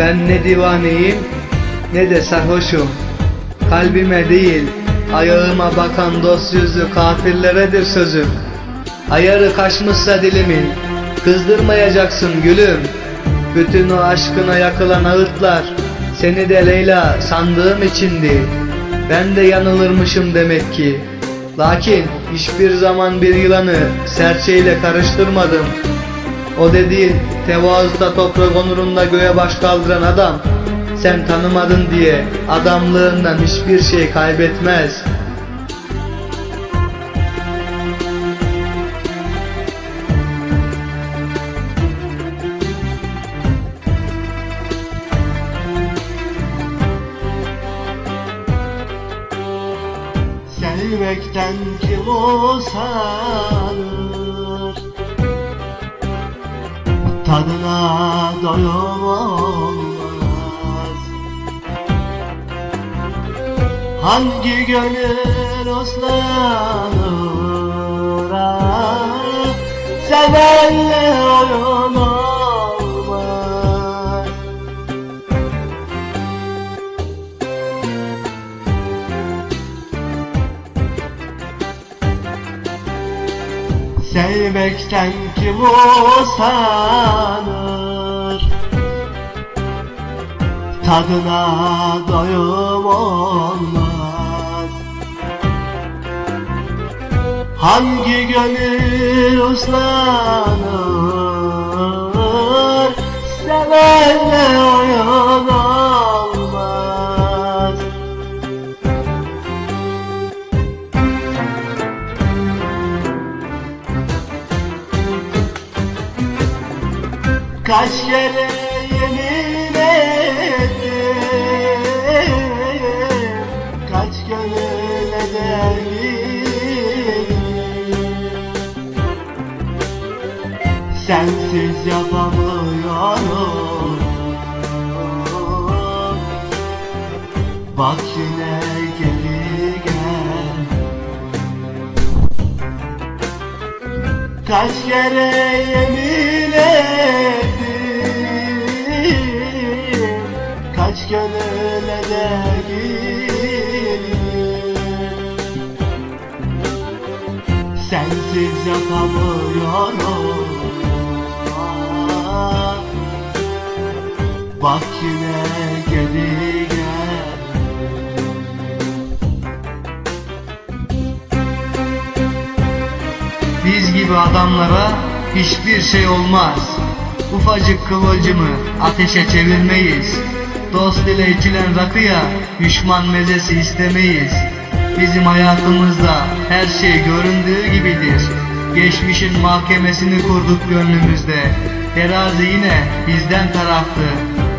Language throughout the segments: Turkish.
Ben ne divaneyim ne de sarhoşum. Kalbime değil ayağıma bakan dost yüzlü kafirleredir sözüm. Ayarı kaçmışsa dilimin kızdırmayacaksın gülüm. Bütün o aşkına yakılan ağıtlar seni de Leyla sandığım içindi. Ben de yanılırmışım demek ki. Lakin hiçbir zaman bir yılanı serçeyle karıştırmadım. O dediğin tevazuda toprak onurunda göğe baş kaldıran adam sen tanımadın diye adamlığından hiçbir şey kaybetmez. Sevmekten kim usanır Tadına doyum olmaz. Hangi gönül uslanır Sevenle oyun Sevmekten kim usanır Tadına doyum olmaz. Hangi gönül uslanır Sevenle oyun olmaz. Kaç kere yemin ettim Sensiz yapamıyorum Bak yine geri gel. Kaç kere yemin ettim. Kaç gönüle de Sensiz yapamıyorum Bak yine geri Biz gibi adamlara hiçbir şey olmaz. Ufacık kıvılcımı ateşe çevirmeyiz. Dost ile içilen rakıya düşman mezesi istemeyiz. Bizim hayatımızda her şey göründüğü gibidir. Geçmişin mahkemesini kurduk gönlümüzde. Terazi yine bizden taraftı.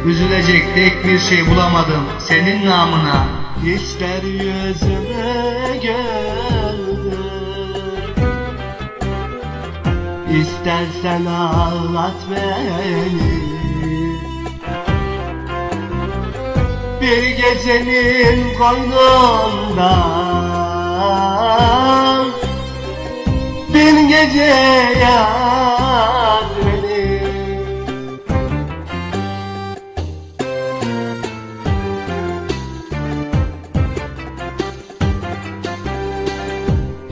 Üzülecek tek bir şey bulamadım senin namına. İster yüzüme güldür İstersen ağlat beni Bir gecenin koynunda Bin gece yar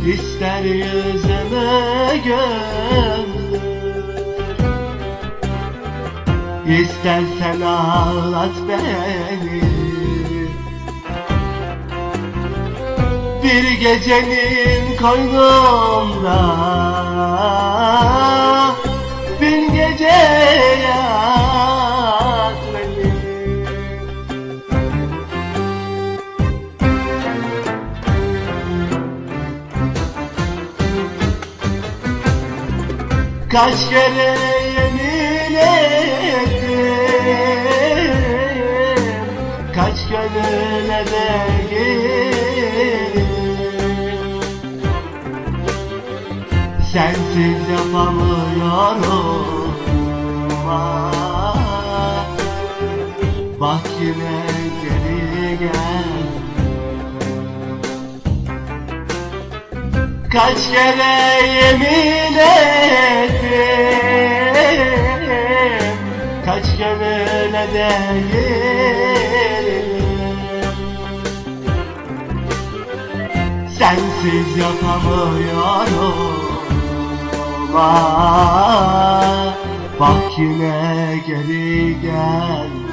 İster yüzüme güldür İstersen ağlat beni. Bir gecenin koynunda Bin gece yat Kaç kere yemin ettim. Kaç gönüle de girdim. Sensiz yapamıyorum. Ah. Bak yine geri gel Kaç kere yemin ettim Kaç kere ne değilim. Sensiz yapamıyorum ama Bak yine geri gel.